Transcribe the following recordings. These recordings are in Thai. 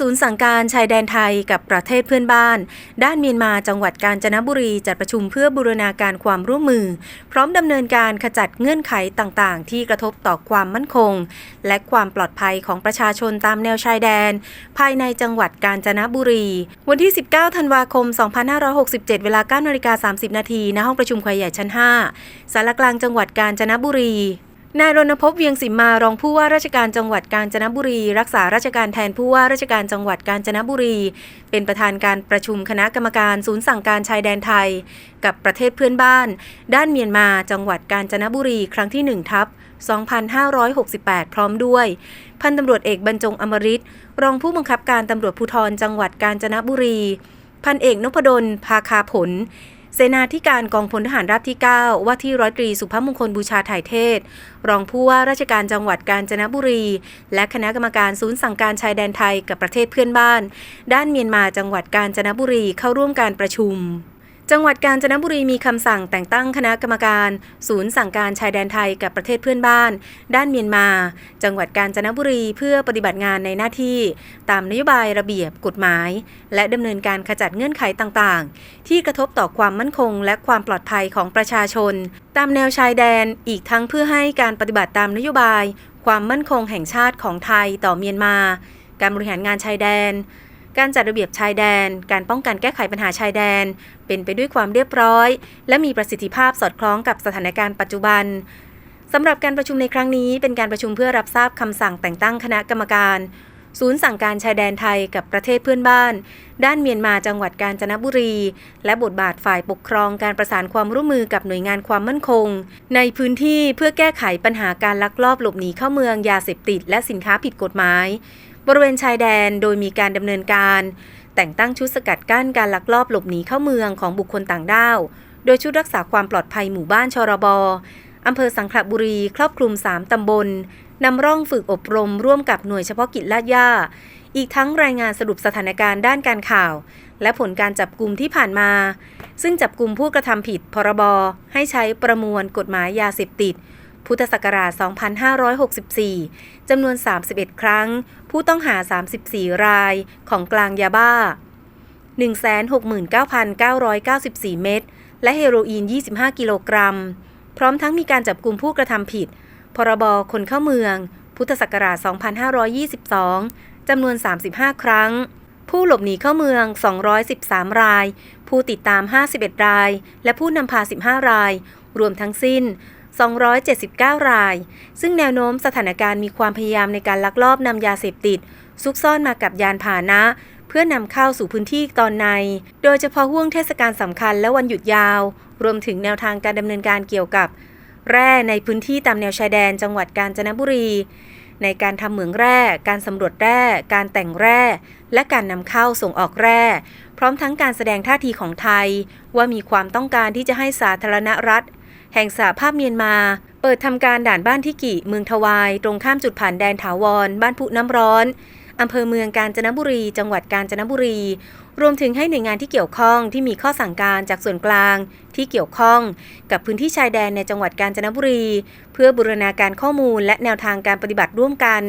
ศูนย์สั่งการชายแดนไทยกับประเทศเพื่อนบ้าน ด้านเมียนมาจังหวัดกาญจนบุรีจัดประชุมเพื่อบูรณาการความร่วมมือ พร้อมดำเนินการขจัดเงื่อนไขต่างๆ ที่กระทบต่อความมั่นคง และความปลอดภัยของประชาชนตามแนวชายแดน ภายในจังหวัดกาญจนบุรี วันที่ 19 ธันวาคม 2567 เวลา9นาฬิกา30 นาทีณห้องประชุมควายใหญ่ชั้น 5 สารกลางจังหวัดกาญจนบุรี นายรณพพเวียงสิมมารองผู้ว่าราชการจังหวัดกาญจนบุรี รักษาราชการแทนผู้ว่าราชการจังหวัดกาญจนบุรี เป็นประธานการประชุมคณะกรรมการศูนย์สั่งการชายแดนไทย กับประเทศเพื่อนบ้าน ด้านเมียนมาจังหวัดกาญจนบุรี ครั้งที่1ทับ2568 พร้อมด้วย พันตำรวจเอกบรรจงอมริตรองผู้บังคับการตำรวจภูธรจังหวัดกาญจนบุรี พันเอกนพดล ภาคาผล เสนาธิการกองพลทหารราบที่ 9 ว่าที่ร้อยตรีสุภมงคลบูชาถ่ายเทศ รองผู้ว่าราชการจังหวัดกาญจนบุรี และคณะกรรมการศูนย์สั่งการชายแดนไทยกับประเทศเพื่อนบ้าน ด้านเมียนมาจังหวัดกาญจนบุรีเข้าร่วมการประชุม จังหวัดกาญจนบุรีมีคำสั่งแต่งตั้งคณะกรรมการ ศูนย์สั่งการชายแดนไทยกับประเทศเพื่อนบ้าน ด้านเมียนมา จังหวัดกาญจนบุรีเพื่อปฏิบัติงานในหน้าที่ ตามนโยบายระเบียบกฎหมาย และดำเนินการขจัดเงื่อนไขต่างๆ ที่กระทบต่อความมั่นคง และความปลอดภัยของประชาชน ตามแนวชายแดนอีกทั้งเพื่อให้การปฏิบัติตามนโยบาย ความมั่นคงแห่งชาติของไทยต่อเมียนมา การบริหารงานชายแดน การจัดระเบียบชายแดน การป้องกันแก้ไขปัญหาชายแดน เป็นไปด้วยความเรียบร้อย และมีประสิทธิภาพสอดคล้องกับสถานการณ์ปัจจุบันสำหรับการประชุมในครั้งนี้ เป็นการประชุมเพื่อรับทราบคำสั่งแต่งตั้งคณะกรรมการ ศูนย์สั่งการชายแดนไทยกับประเทศเพื่อนบ้าน ด้านเมียนมาจังหวัดกาญจนบุรี และบทบาทฝ่ายปกครองการประสานความร่วมมือกับหน่วยงานความมั่นคง ในพื้นที่เพื่อแก้ไขปัญหาการลักลอบหลบหนีเข้าเมืองยาเสพติด และสินค้าผิดกฎหมาย บริเวณชายแดนโดยมีการดำเนินการ แต่งตั้งชุดสกัดกั้นการลักลอบหลบหนีเข้าเมืองของบุคคลต่างด้าว โดยชุดรักษาความปลอดภัยหมู่บ้านชรบอำเภอสังขละบุรีครอบคลุม 3 ตำบลนำร่องฝึกอบรมร่วมกับหน่วยเฉพาะกิจลาดย่า อีกทั้งรายงานสรุปสถานการณ์ด้านการข่าว และผลการจับกลุ่มที่ผ่านมา ซึ่งจับกลุ่มผู้กระทำผิดพรบให้ใช้ประมวลกฎหมายยาเสพติด พุทธศักราช 2564 จำนวน 31 ครั้ง ผู้ต้องหา 34 ราย ของกลางยาบ้า 169,994 เม็ด และเฮโรอีน 25 กิโลกรัม พร้อมทั้งมีการจับกลุ่มผู้กระทำผิด พรบ คนเข้าเมือง พุทธศักราช 2522 จำนวน 35 ครั้ง ผู้หลบหนีเข้าเมือง 213 ราย ผู้ติดตาม 51 ราย และผู้นำพา 15 ราย รวมทั้งสิ้น 279 ราย ซึ่งแนวโน้มสถานการณ์มีความพยายามในการลักลอบนำยาเสพติด ซุกซ่อนมากับยานพาหนะ เพื่อนำเข้าสู่พื้นที่ตอนใน โดยเฉพาะห่วงเทศกาลสำคัญและวันหยุดยาว รวมถึงแนวทางการดำเนินการเกี่ยวกับ แร่ในพื้นที่ตามแนวชายแดนจังหวัดกาญจนบุรี ในการทำเหมืองแร่ การสำรวจแร่ การแต่งแร่ และการนำเข้าส่งออกแร่พร้อมทั้งการแสดงท่าทีของไทย ว่ามีความต้องการที่จะให้สาธารณรัฐ แห่งสหภาพเมียนมา เปิดทำการด่านบ้านที่กิเมืองทวาย ตรงข้ามจุดผ่านแดนถาวร บ้านพุน้ำร้อนอำเภอเมืองกาญจนบุรี จังหวัดกาญจนบุรี รวมถึงให้หน่วยงานที่เกี่ยวข้องที่มีข้อสั่งการจากส่วนกลางที่เกี่ยวข้อง กับพื้นที่ชายแดนในจังหวัดกาญจนบุรี เพื่อบูรณาการข้อมูลและแนวทางการปฏิบัติร่วมกัน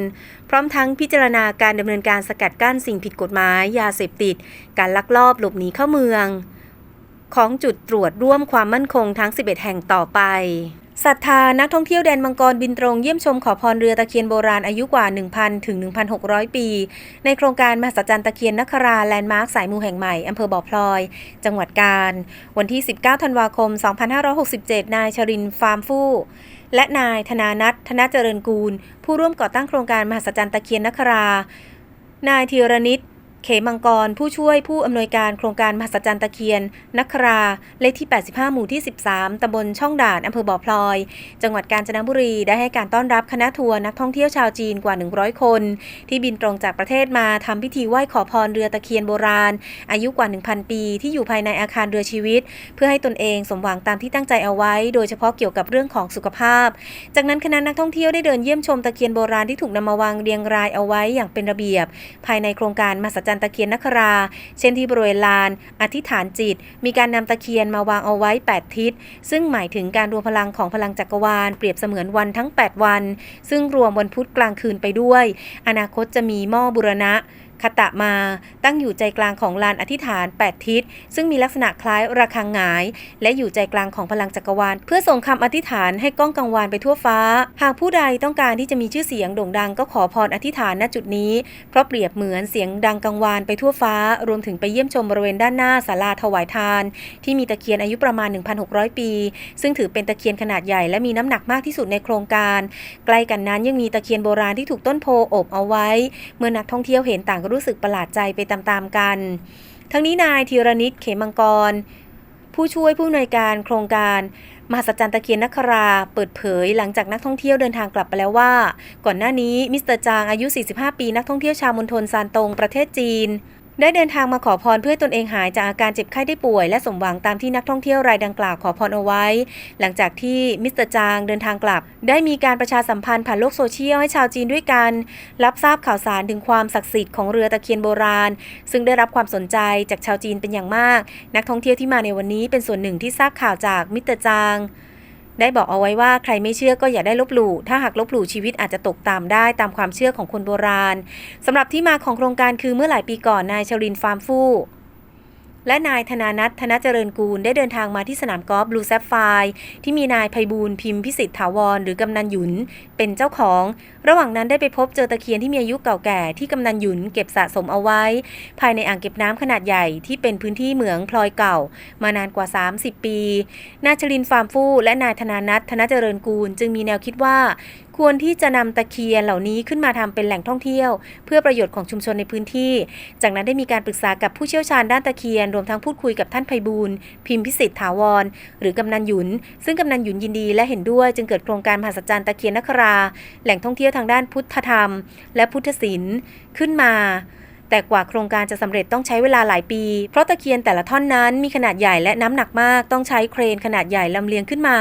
พร้อมทั้งพิจารณาการดำเนินการสกัดกั้นสิ่งผิดกฎหมาย ยาเสพติด การลักลอบหลบหนีเข้าเมือง ของจุดตรวจร่วมความมั่นคงทั้ง 11 แห่งต่อไปศรัทธานักท่องเที่ยวแดนมังกรบินตรงเยี่ยมชมขอพรเรือตะเคียนโบราณอายุกว่า 1,000 ถึง 1,600 ปี ในโครงการมหัศจรรย์ตะเคียนนคราแลนด์มาร์คสายมูแห่งใหม่อำเภอบ่อพลอย จังหวัดกาญวันที่ 19 ธันวาคม 2567 นายชรินฟาร์มฟู่และนายธนานัทธนเจริญกูล ผู้ร่วมก่อตั้งโครงการมหัศจรรย์ตะเคียนนครา นายธีรนิต เขมังกร ผู้ช่วยผู้อำนวยการโครงการมหัศจรรย์ตะเคียน นัครา เลขที่ 85 หมู่ที่ 13 ตำบลช่องด่าน อำเภอบ่อพลอย จังหวัดกาญจนบุรี ได้ให้การต้อนรับคณะทัวร์นักท่องเที่ยวชาวจีนกว่า 100 คน ที่บินตรงจากประเทศมาทำพิธีไหว้ขอพรเรือตะเคียนโบราณ อายุกว่า 1,000 ปี ที่อยู่ภายในอาคารเรือชีวิต เพื่อให้ตนเองสมหวังตามที่ตั้งใจเอาไว้ โดยเฉพาะเกี่ยวกับเรื่องของสุขภาพ จากนั้นคณะนักท่องเที่ยวได้เดินเยี่ยมชมตะเคียนโบราณที่ถูกนำมาวางเรียงรายเอาไว้อย่างเป็นระเบียบ ภายในโครงการมหัศจรรย์ตะเคียนนครา เช่นที่บริเวณลาน อธิษฐานจิต มีการนำตะเคียนมาวางเอาไว้ 8 ทิศ ซึ่งหมายถึงการรวมพลังของพลังจักรวาล เปรียบเสมือนวันทั้ง 8 วัน ซึ่งรวมวันพุธกลางคืนไปด้วย อนาคตจะมีหม้อบุรณะ คตะมาตั้งอยู่ใจกลางของลานอธิษฐาน 8 ทิศ ซึ่งมีลักษณะคล้ายระฆังหงาย และอยู่ใจกลางของพลังจักรวาล เพื่อส่งคำอธิษฐานให้ก้องกังวานไปทั่วฟ้า หากผู้ใดต้องการที่จะมีชื่อเสียงโด่งดังก็ขอพรอธิษฐานณจุดนี้ เพราะเปรียบเหมือนเสียงดังกังวานไปทั่วฟ้า รวมถึงไปเยี่ยมชมบริเวณด้านหน้าศาลาถวายทาน ที่มีตะเคียนอายุประมาณ 1,600 ปี ซึ่งถือเป็นตะเคียนขนาดใหญ่และมีน้ำหนักมากที่สุดในโครงการ ใกล้กันนั้นยังมีตะเคียนโบราณที่ถูกต้นโพโอบเอาไว้ เมื่อนักท่องเที่ยวเห็นต่างก็รู้สึกประหลาดใจไปตามๆกัน ทั้งนี้นายธีรนิตเขมังกร ผู้ช่วยผู้อำนวยการโครงการมหัศจรรย์ตะเคียนนคราเปิดเผยหลังจากนักท่องเที่ยวเดินทางกลับไปแล้วว่า ก่อนหน้านี้มิสเตอร์จางอายุ 45 ปีนักท่องเที่ยวชาวมณฑลซานตงประเทศจีน ได้เดินทางมาขอพรเพื่อตนเองหายจากอาการเจ็บไข้ได้ป่วย และสมหวังตามที่นักท่องเที่ยวรายดังกล่าวขอพรเอาไว้ หลังจากที่มิสเตอร์จางเดินทางกลับ ได้มีการประชาสัมพันธ์ผ่านโลกโซเชียลให้ชาวจีนด้วยกัน รับทราบข่าวสารถึงความศักดิ์สิทธิ์ของเรือตะเคียนโบราณ ซึ่งได้รับความสนใจจากชาวจีนเป็นอย่างมาก นักท่องเที่ยวที่มาในวันนี้เป็นส่วนหนึ่งที่ทราบข่าวจากมิสเตอร์จาง ได้บอกเอาไว้ว่าใครไม่เชื่อก็อย่าได้ลบหลู่ ถ้าหากลบหลู่ชีวิตอาจจะตกตามได้ตามความเชื่อของคนโบราณสำหรับที่มาของโครงการคือเมื่อหลายปีก่อนนายชรินฟาร์มฟู่และนายธนานัทธนเจริญกูลได้เดินทางมาที่สนามกอล์ฟบลูแซฟไฟที่มีนายไพบูลพิมพ์พิสิทธิ์ถาวร หรือกำนันหยุน เป็นเจ้าของ ระหว่างนั้นได้ไปพบเจอตะเคียนที่มีอายุเก่าแก่ที่กำนันหยุนเก็บสะสมเอาไว้ ภายในอ่างเก็บน้ำขนาดใหญ่ที่เป็นพื้นที่เหมืองพลอยเก่า มานานกว่า 30 ปี นายชลินฟาร์มฟู่และนายธนานัทธนเจริญกูล จึงมีแนวคิดว่าควรที่จะนำตะเคียนเหล่านี้ขึ้นมาทำเป็นแหล่งท่องเที่ยว เพื่อประโยชน์ของชุมชนในพื้นที่ จากนั้นได้มีการปรึกษากับผู้เชี่ยวชาญด้านตะเคียน รวมทั้งพูดคุยกับท่านไพบูลพิมพ์พิสิทธิ์ถาวร หรือกำนันหยุน ซึ่งกำนันหยุนยินดีและเห็นด้วย จึงเกิดโครงการมหัศจรรย์ตะเคียนนครา แหล่งท่องเที่ยวทางด้านพุทธธรรม และพุทธศิลป์ขึ้นมา แต่กว่าโครงการจะสำเร็จต้องใช้เวลาหลายปี เพราะตะเคียนแต่ละท่อนนั้นมีขนาดใหญ่และน้ำหนักมาก ต้องใช้เครนขนาดใหญ่ลำเลียงขึ้นมา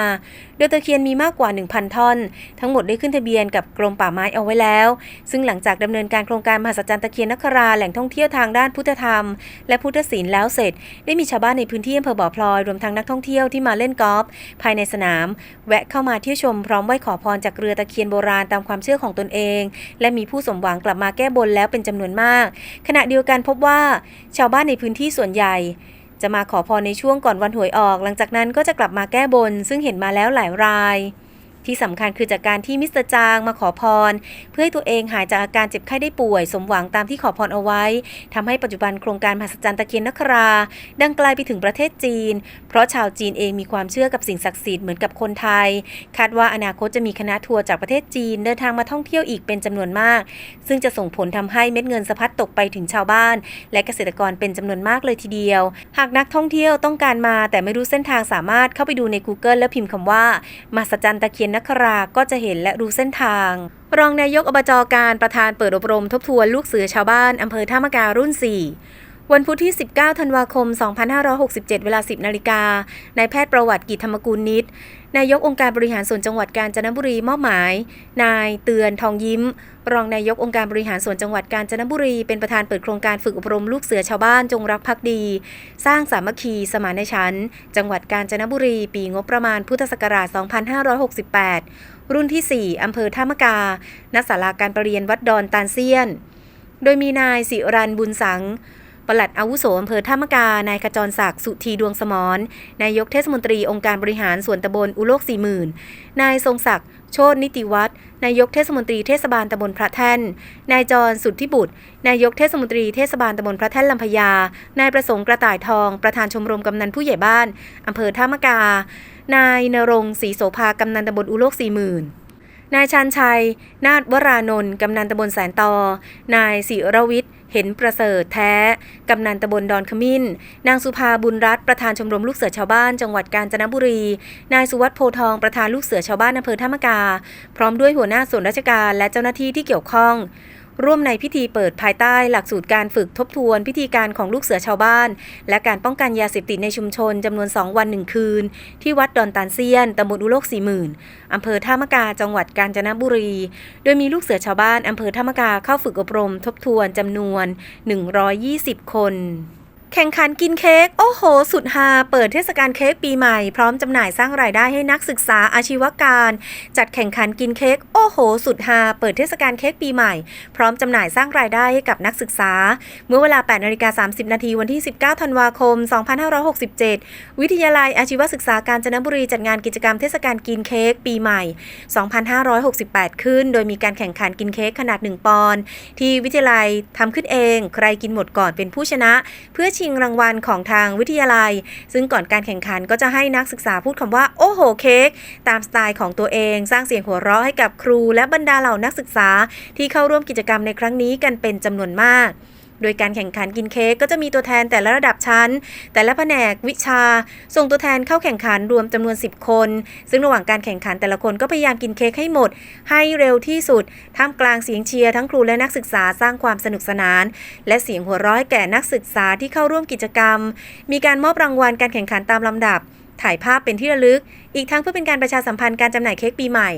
ดยตะเคียนมีมากกว่า 1,000 ท่อน ทั้งหมดได้ขึ้นทะเบียนกับกรมป่าไม้เอาไว้แล้ว ซึ่งหลังจากดำเนินการโครงการมหัศจรรย์ตะเคียนนคราแหล่งท่องเที่ยวทางด้านพุทธธรรม และพุทธศิลป์แล้วเสร็จ ได้มีชาวบ้านในพื้นที่อำเภอบ่อพลอยรวมทั้งนักท่องเที่ยวที่มาเล่นกอล์ฟภายในสนาม แวะเข้ามาเที่ยวชมพร้อมไหว้ขอพรจากเรือตะเคียนโบราณตามความเชื่อของตนเอง และมีผู้สมหวังกลับมาแก้บนแล้วเป็นจำนวนมาก ขณะเดียวกันพบว่า ชาวบ้านในพื้นที่ส่วนใหญ่ จะมาขอพรในช่วงก่อนวันหวยออก หลังจากนั้นก็จะกลับมาแก้บน ซึ่งเห็นมาแล้วหลายราย ที่สำคัญคือจากการที่มิสเตอร์จางมาขอพร เพื่อให้ตัวเองหายจากอาการเจ็บไข้ได้ป่วย สมหวังตามที่ขอพรเอาไว้ทำให้ปัจจุบันโครงการมหัศจรรย์ตะเคียนนครา ดังไกลไปถึงประเทศจีน เพราะชาวจีนเองมีความเชื่อกับสิ่งศักดิ์สิทธิ์เหมือนกับคนไทย คาดว่าอนาคตจะมีคณะทัวร์จากประเทศจีนเดินทางมาท่องเที่ยวอีกเป็นจำนวนมาก ซึ่งจะส่งผลทำให้เม็ดเงินสะพัดตกไปถึงชาวบ้าน และเกษตรกรเป็นจำนวนมากเลยทีเดียว หากนักท่องเที่ยวต้องการมา แต่ไม่รู้เส้นทางสามารถเข้าไปดูใน Google แล้วพิมพ์คำว่ามหัศจรรย์ตะเคียนนคราก็จะเห็นและรู้เส้นทาง รองนายกอบจการประธานเปิดอบรมทบทวนลูกเสือชาวบ้านอำเภอท่ามะการุ่น 4 วันพุธที่ 19 ธันวาคม 2567 เวลา 10 นาฬิกานายแพทย์ประวัติกิจธรรมกูลนิตนายกองค์การบริหารส่วนจังหวัดกาญจนบุรีมอบหมาย นายเตือนทองยิ้ม รองนายกองค์การบริหารส่วนจังหวัดกาญจนบุรี เป็นประธานเปิดโครงการฝึกอบรมลูกเสือชาวบ้านจงรักภักดี สร้างสามัคคีสมานฉันท์จังหวัดกาญจนบุรี ปีงบประมาณพุทธศักราช 2568 รุ่นที่ 4 อำเภอท่ามะกา ณ ศาลาการประเรียนวัดดอนตาลเซียน โดยมีนายสิรันบุญสัง ปลัดอาวุโสอำเภอท่ามะกา นายขจรศักดิ์ สุธีดวงสมรนายกเทศมนตรีองค์การบริหารส่วนตำบลอุโลกสี่หมื่นนายทรงศักดิ์ โชตนิติวัฒน์ นายกเทศมนตรีเทศบาลตำบลพระแท่น นายจรสุทธิบุตร นายกเทศมนตรีเทศบาลตำบลพระแท่นลำพญา นายประสงค์กระต่ายทอง ประธานชมรมกำนันผู้ใหญ่บ้านอำเภอท่ามะกา นายนรงศรีโสภากำนันตำบลอุโลกสี่หมื่น นายชันชัย นาฏวรานนท์กำนันตำบลแสนตอ นายศิรวิทย์ เห็นประเสริฐแท้ กำนันตำบลดอนขมิ้น นางสุภาบุญรัตน์ประธานชมรมลูกเสือชาวบ้าน จังหวัดกาญจนบุรี นายสุวัสดิ์โพทองประธานลูกเสือชาวบ้านอำเภอท่ามะกา พร้อมด้วยหัวหน้าส่วนราชการและเจ้าหน้าที่ที่เกี่ยวข้อง ร่วมในพิธีเปิดภายใต้หลักสูตรการฝึกทบทวน พิธีการของลูกเสือชาวบ้าน และการป้องกันยาเสพติดในชุมชนจำนวน 2 วัน 1 คืน ที่วัดดอนตานเซียนตำบลอุโลกสี่หมื่นอำเภอท่ามะกาจังหวัดกาญจนบุรี โดยมีลูกเสือชาวบ้านอำเภอท่ามะกาเข้าฝึกอบรม ทบทวนจำนวน 120 คน แข่งขันกินเค้ก โอ้โห สุดฮา เปิดเทศกาลเค้กปีใหม่ พร้อมจำหน่ายสร้างรายได้ให้นักศึกษาอาชีวการ จัดแข่งขันกินเค้ก โอ้โห สุดฮา เปิดเทศกาลเค้กปีใหม่ พร้อมจำหน่ายสร้างรายได้ให้กับนักศึกษา เมื่อเวลา8นาฬิกา30 นาทีวันที่ 19 ธันวาคม 2567 วิทยาลัยอาชีวศึกษาการจนบุรีจัดงานกิจกรรมเทศกาลกินเค้กปีใหม่ 2568 ขึ้น โดยมีการแข่งขันกินเค้กขนาด 1 ปอนด์ที่วิทยาลัยทำขึ้นเอง ใครกินหมดก่อนเป็นผู้ชนะ เพื่อชงรางวัลของทางวิทยาลัย ซึ่งก่อนการแข่งขันก็จะให้นักศึกษาพูดคำว่า โอ้โหเค้กตามสไตล์ของตัวเอง สร้างเสียงหัวเราะให้กับครู และบรรดาเหล่านักศึกษาที่เข้าร่วมกิจกรรมในครั้งนี้กันเป็นจำนวนมาก โดยการแข่งขันกินเค้กก็จะมีตัวแทนแต่ละระดับชั้น แต่ละแผนกวิชา ส่งตัวแทนเข้าแข่งขันรวมจำนวน 10 คน ซึ่งระหว่างการแข่งขันแต่ละคนก็พยายามกินเค้กให้หมด ให้เร็วที่สุด ท่ามกลางเสียงเชียร์ทั้งครูและนักศึกษาสร้างความสนุกสนาน และเสียงหัวเราะให้แก่นักศึกษาที่เข้าร่วมกิจกรรม มีการมอบรางวัลการแข่งขันตามลำดับ ถ่ายภาพเป็นที่ระลึก อีกทั้งเพื่อเป็นการประชาสัมพันธ์การจำหน่ายเค้กปีใหม่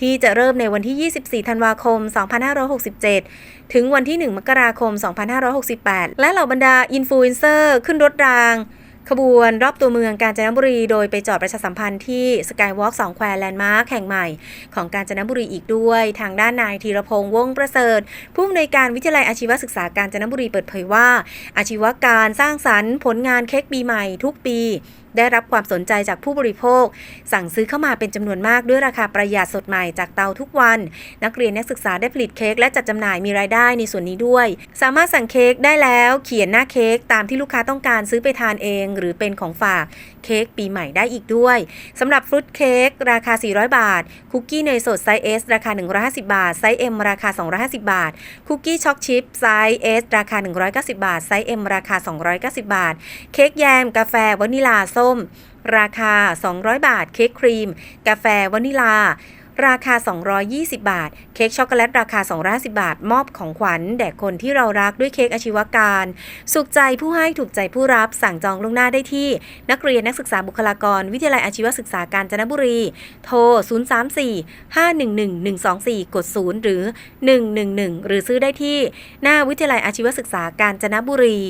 ที่จะเริ่มในวันที่ 24 ธันวาคม 2567 ถึงวันที่ 1 มกราคม 2568 และเหล่าบรรดาอินฟลูเอนเซอร์ขึ้นรถราง ขบวนรอบตัวเมืองกาญจนบุรี โดยไปจอดประชาสัมพันธ์ที่สกายวอล์กสองแควร์แลนด์มาร์คแห่งใหม่ ของกาญจนบุรีอีกด้วย ทางด้านนายธีรพงษ์วงศ์ประเสริฐ ผู้อำนวยการวิทยาลัยอาชีวศึกษากาญจนบุรีเปิดเผยว่า อาชีวการสร้างสรรค์ผลงานเค้กปีใหม่ทุกปีได้รับความสนใจจากผู้บริโภค สั่งซื้อเข้ามาเป็นจำนวนมากด้วยราคาประหยัดสดใหม่จากเตาทุกวัน นักเรียนนักศึกษาได้ผลิตเค้กและจัดจำหน่ายมีรายได้ในส่วนนี้ด้วย สามารถสั่งเค้กได้แล้วเขียนหน้าเค้กตามที่ลูกค้าต้องการซื้อไปทานเอง หรือเป็นของฝากเค้กปีใหม่ได้อีกด้วยสำหรับฟรุตเค้กราคา 400 บาท คุกกี้เนยสดไซส์ S ราคา 150 บาท ไซส์ M ราคา 250 บาท คุกกี้ช็อกชิพไซส์ S ราคา 190 บาท ไซส์ M ราคา 290 บาท เค้กแยมกาแฟวานิลาส้ม ราคา 200 บาท เค้กครีม กาแฟวานิลา ราคา 220 บาท เค้กช็อกโกแลตราคา250บาท มอบของขวัญ แด่คนที่เรารักด้วยเค้กอาชีวการ สุขใจผู้ให้ถูกใจผู้รับสั่งจองล่วงหน้าได้ที่ นักเรียนนักศึกษาบุคลากร วิทยาลัยอาชีวศึกษากาญจนบุรี โทร 034 511 124 กด 0 หรือ 111 หรือซื้อได้ที่ หน้าวิทยาลัยอาชีวศึกษากาญจนบุรี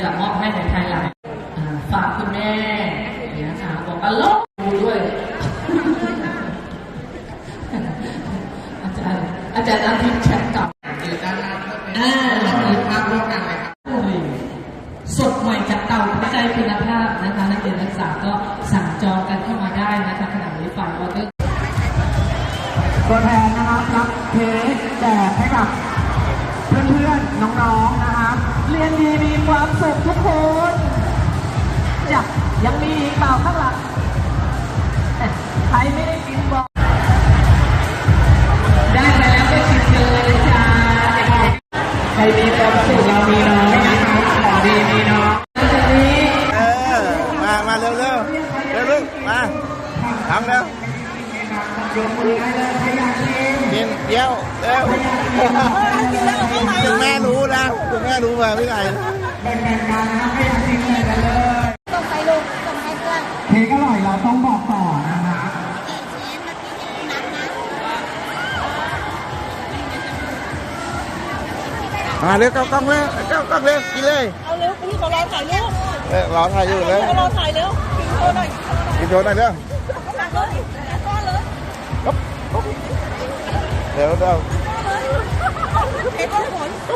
จะมอบ มีอีกเปล่าข้างหลังเอ๊ะใครไม่ได้กินบอกได้ไปแล้วก็ชิมกันเลยนะจ๊ะเด็กใครมีความสุขเรามีน้อยนะครับของดีมีน้อยๆหลังจากนี้เออมามาเร็วเร็วเร็วลูกมาทำเร็วกินเดี๋ยวเร็วถึงแม่รู้นะถึงแม่รู้ว่าพี่ไหน ส่งให้ลูกส่งให้ เพื่อนเค้กอร่อยเราต้องบอกต่อนะครับกี่ชิ้นเมื่อกี้ที่นับนะมาเร็วเข้ากล้องเร็วเข้ากล้องเร็วกินเลยเอาเร็วพี่เขารอถ่ายรูปเออรอถ่ายอยู่เลยเขารอถ่ายเร็วกินโชว์หน่อยกินโชว์หน่อยเร็วหนักเลยหนักก้อนเลยเดี๋ยวเดี๋ยวเห็นว่าผลเ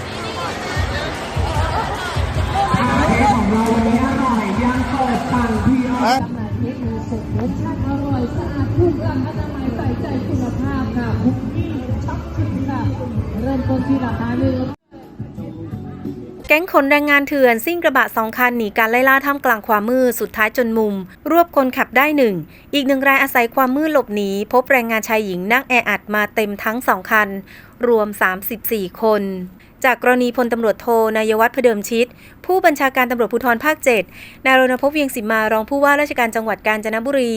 ค้กของเราวันนี้อร่อยยังเปิดสั่งพี่ออ ฮะเค้กมือสดรสชาติอร่อยสะอาดถูกหลักอนามัยใส่ใจคุณภาพค่ะคุกกี้ช็อกชิมค่ะเริ่มต้นที่ราคาหนึ่งแก๊งขนแรงงานเถื่อนซิ่งกระบะสองคันหนีการไล่ล่าท่ามกลางความมืดสุดท้ายจนมุม รวบคนขับได้หนึ่ง อีกหนึ่งรายอาศัยความมืดหลบหนี พบแรงงานชายหญิงนั่งแออัดมาเต็มทั้งสองคัน รวม 34 คน จากกรณีพลตำรวจโทนายวัฒน์พเดิมชิตผู้บัญชาการตำรวจภูธรภาค 7 นายรณพงษ์เวียงสิมมารองผู้ว่าราชการจังหวัดกาญจนบุรี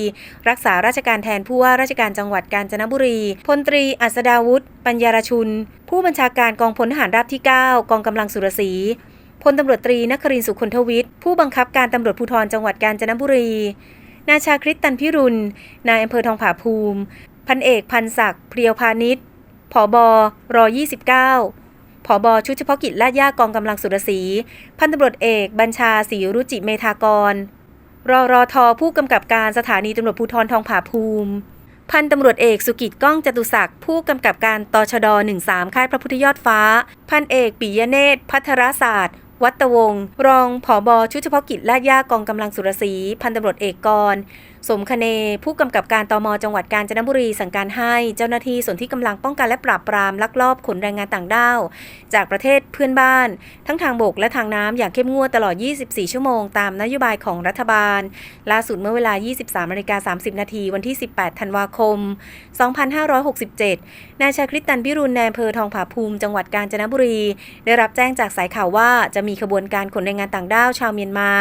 รักษาราชการแทนผู้ว่าราชการจังหวัดกาญจนบุรี พลตรีอัศดาวุฒิปัญญารชุน ผู้บัญชาการกองพลทหารราบที่ 9 กองกำลังสุรศรีพลตำรวจตรีนครินสุคนทวิทย์ผู้บังคับการตำรวจภูธรจังหวัดกาญจนบุรี นายชาคริตตันพิรุณ นายอำเภอทองผาภูมิ พันเอกพันศักดิ์เพรียวพาณิชย์ผอบอรอ29 ผอบอชุดเฉพาะกิจลาดย่ากองกำลังสุรศรี พันตำรวจเอก บัญชาศรีรุจิเมธากร รอรอทอผู้กำกับการสถานีตำรวจภูธรทองผาภูมิ พันตำรวจเอกสุกิจก้องจตุศักดิ์ผู้กำกับการตชด 13 ค่ายพระพุทธยอดฟ้า พันเอกปิยเนตร พัทรศาสตร์ วัตวงศ์รองผอบอชุดเฉพาะกิจลาดย่ากองกำลังสุรศรี พันตำรวจเอกกร สมคเน ผู้กำกับการตมจังหวัดกาญจนบุรีสั่งการให้เจ้าหน้าที่ส่วนที่กำลังป้องกันและปราบปรามลักลอบขนแรงงานต่างด้าว จากประเทศเพื่อนบ้าน ทั้งทางบกและทางน้ำอย่างเข้มงวดตลอด 24 ชั่วโมงตามนโยบายของรัฐบาล ล่าสุดเมื่อเวลา 23นาฬิกา30 นาทีวันที่ 18 ธันวาคม 2567นายชาคริตตันพิรุณนายอำเภอทองผาภูมิจังหวัดกาญจนบุรี ได้รับแจ้งจากสายข่าวว่าจะมีขบวนการขนแรงงานต่างด้าวชาวเมียนมา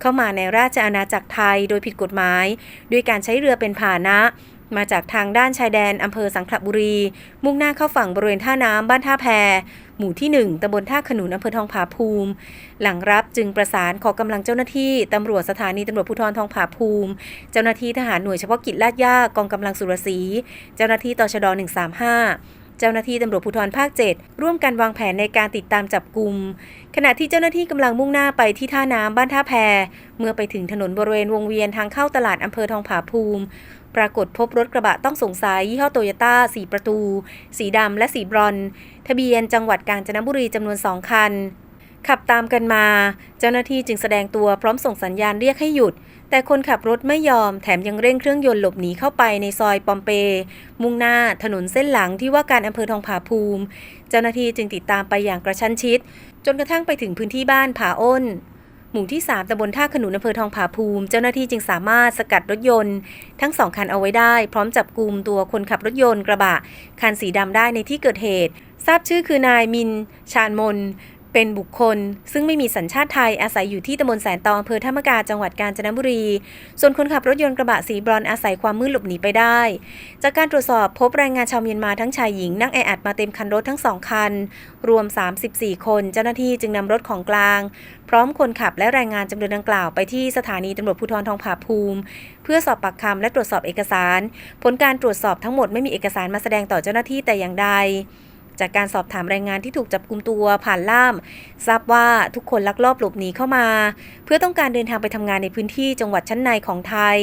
เข้ามาในราชอาณาจักรไทยโดยผิดกฎหมาย ด้วยการใช้เรือเป็นพาหนะ มาจากทางด้านชายแดนอำเภอสังขละบุรี มุ่งหน้าเข้าฝั่งบริเวณท่าน้ำบ้านท่าแพ หมู่ที่ 1ตำบลท่าขนุนอำเภอทองผาภูมิ หลังรับจึงประสานขอกำลังเจ้าหน้าที่ตำรวจสถานีตำรวจภูธรทองผาภูมิ เจ้าหน้าที่ทหารหน่วยเฉพาะกิจลาดย่ากองกำลังสุรศรีเจ้าหน้าที่ตชด 135เจ้าหน้าที่ตำรวจภูธรภาค 7 ร่วมกันวางแผนในการติดตามจับกลุ่มขณะที่เจ้าหน้าที่กำลังมุ่งหน้าไปที่ท่าน้ำบ้านท่าแพ เมื่อไปถึงถนนบริเวณวงเวียนทางเข้าตลาดอำเภอทองผาภูมิ ปรากฏพบรถกระบะต้องสงสัยยี่ห้อโตโยต้าสีประตู สีดำและสีบรอน ทะเบียนจังหวัดกาญจนบุรีจำนวนสองคัน ขับตามกันมา เจ้าหน้าที่จึงแสดงตัวพร้อมส่งสัญญาณเรียกให้หยุด แต่คนขับรถไม่ยอมแถมยังเร่งเครื่องยนต์หลบหนีเข้าไปในซอยปอมเป มุ่งหน้าถนนเส้นหลังที่ว่าการอำเภอทองผาภูมิ เจ้าหน้าที่จึงติดตามไปอย่างกระชั้นชิด จนกระทั่งไปถึงพื้นที่บ้านผาอ้น หมู่ที่ 3ตำบลท่าขนุนอำเภอทองผาภูมิ เจ้าหน้าที่จึงสามารถสกัดรถยนต์ ทั้งสองคันเอาไว้ได้ พร้อมจับกลุ่มตัวคนขับรถยนต์กระบะ คันสีดำได้ในที่เกิดเหตุ ทราบชื่อคือนายมิน ชานมน เป็นบุคคล ซึ่งไม่มีสัญชาติไทยอาศัยอยู่ที่ตำบลแสนตองอำเภอท่ามกาจังหวัดกาญจนบุรี ส่วนคนขับรถยนต์กระบะสีบรอนอาศัยความมืดหลบหนีไปได้ จากการตรวจสอบพบแรงงานชาวเมียนมาทั้งชายหญิงนั่งแออัดมาเต็มคันรถทั้งสองคัน รวม 34 คน เจ้าหน้าที่จึงนำรถของกลาง พร้อมคนขับและแรงงานจำนวนดังกล่าวไปที่สถานีตำรวจภูธรทองผาภูมิ เพื่อสอบปากคำและตรวจสอบเอกสาร ผลการตรวจสอบทั้งหมดไม่มีเอกสารมาแสดงต่อเจ้าหน้าที่แต่อย่างใด จากการสอบถามแรงงานที่ถูกจับกลุมตัวผ่านล่าม ทราบว่าทุกคนลักลอบหลบหนีเข้ามา เพื่อต้องการเดินทางไปทำงานในพื้นที่จังหวัดชั้นในของไทย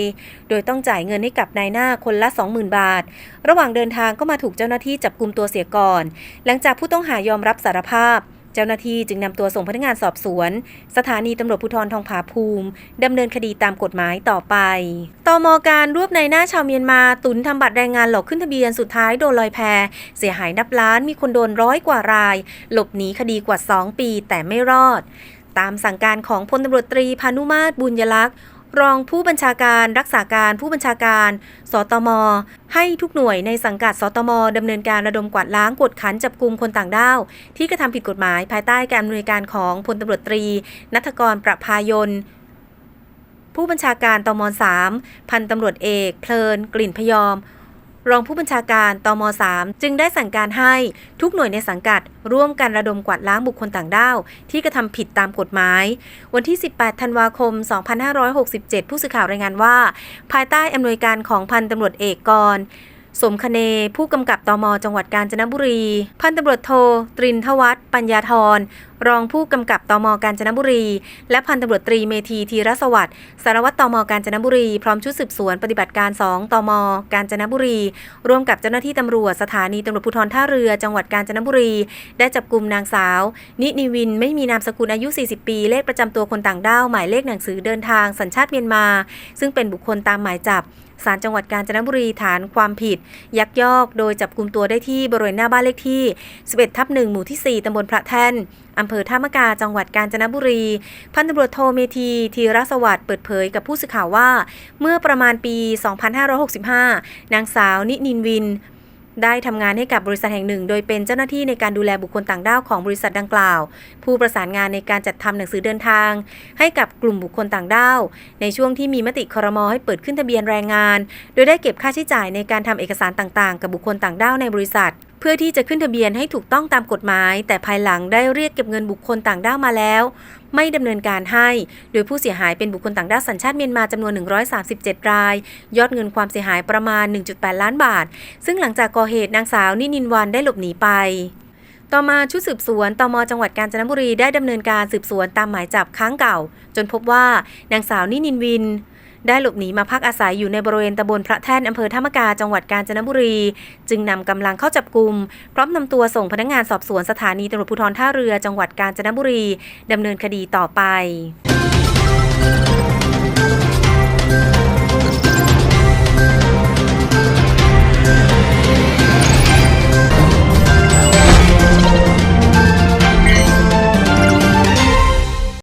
โดยต้องจ่ายเงินให้กับนายหน้าคนละ 20,000 บาท ระหว่างเดินทางก็มาถูกเจ้าหน้าที่จับกลุมตัวเสียก่อน หลังจากผู้ต้องหายอมรับสารภาพ เจ้าหน้าที่จึงนำตัวส่งพนักงานสอบสวน สถานีตำรวจภูธรทองผาภูมิดำเนินคดีตามกฎหมายต่อไปตอมการรวบในายหน้าชาวเมียนมาตุนทำบัตรแรงงานหลอกขึ้นทะเบียนสุดท้ายโดนลอยแพเสียหายนับล้านมีคนโดนร้อยกว่าราย หลบหนีคดีกว่า 2 ปีแต่ไม่รอด ตามสั่งการของพลตำรวจตรีพานุมาตรบุญยลักษณ์ รองผู้บัญชาการรักษาการผู้บัญชาการ สตม ให้ทุกหน่วยในสังกัด สตมดำเนินการระดมกวาดล้างกดขันจับกลุ่มคนต่างด้าว ที่กระทำผิดกฎหมายภายใต้การอำนวยการของพลตำรวจตรี นัทกรประพายนผู้บัญชาการตม 3 พันตำรวจเอก เพลิน กลิ่นพยอม รองผู้บัญชาการตม3จึงได้สั่งการให้ทุกหน่วยในสังกัด ร่วมกันระดมกวาดล้างบุคคลต่างด้าว ที่กระทำผิดตามกฎหมาย วันที่ 18 ธันวาคม 2567 ผู้สื่อข่าวรายงานว่า ภายใต้อำนวยการของพันตำรวจเอกกร สมคเน ผู้กำกับตมจังหวัดกาญจนบุรี พันตำรวจโท ตรินทวัฒน์ปัญญาธร รองผู้กำกับตมกาญจนบุรี และพันตำรวจตรีเมธีธีรสวัสดิ์สารวัตรตมกาญจนบุรี พร้อมชุดสืบสวนปฏิบัติการ 2ตมกาญจนบุรี ร่วมกับเจ้าหน้าที่ตำรวจสถานีตำรวจภูธรท่าเรือจังหวัดกาญจนบุรี ได้จับกลุ่มนางสาว นินิวินไม่มีนามสกุลอายุ 40 ปี เลขประจำตัวคนต่างด้าวหมายเลขหนังสือเดินทางสัญชาติเมียนมา ซึ่งเป็นบุคคลตามหมายจับ ศาลจังหวัดกาญจนบุรีฐานความผิด ยักยอกโดยจับกลุ่มตัวได้ที่บริเวณหน้าบ้านเลขที่ 11ทับ1หมู่ที่ 4ตำบลพระแท่นอำเภอท่ามะกาจังหวัดกาญจนบุรี พันตำรวจโทเมธีธีรสวัสดิ์เปิดเผยกับผู้สื่อข่าวว่า เมื่อประมาณปี 2565 นางสาวนินินวิน ได้ทำงานให้กับบริษัทแห่งหนึ่ง โดยเป็นเจ้าหน้าที่ในการดูแลบุคคลต่างด้าวของบริษัทดังกล่าว ผู้ประสานงานในการจัดทำหนังสือเดินทาง ให้กับกลุ่มบุคคลต่างด้าว ในช่วงที่มีมติครมอให้เปิดขึ้นทะเบียนแรงงาน โดยได้เก็บค่าใช้จ่ายในการทำเอกสารต่างๆ กับบุคคลต่างด้าวในบริษัท เพื่อที่จะขึ้นทะเบียนให้ถูกต้องตามกฎหมาย แต่ภายหลังได้เรียกเก็บเงินบุคคลต่างด้าวมาแล้ว ไม่ดำเนินการให้ โดยผู้เสียหายเป็นบุคคลต่างด้าวสัญชาติเมียนมาจำนวน 137 ราย ยอดเงินความเสียหายประมาณ 1.8 ล้านบาท ซึ่งหลังจากก่อเหตุนางสาวนินินวันได้หลบหนีไปต่อมาชุดสืบสวนตมจังหวัดกาญจนบุรีได้ดำเนินการสืบสวนตามหมายจับค้างเก่า จนพบว่านางสาวนินินวิน ได้หลบหนีมาพักอาศัยอยู่ในบริเวณตำบลพระแท่นอำเภอท่ามะกาจังหวัดกาญจนบุรี จึงนำกำลังเข้าจับกลุ่มพร้อมนำตัวส่งพนักงานสอบสวนสถานีตำรวจภูธรท่าเรือจังหวัดกาญจนบุรีดำเนินคดีต่อไป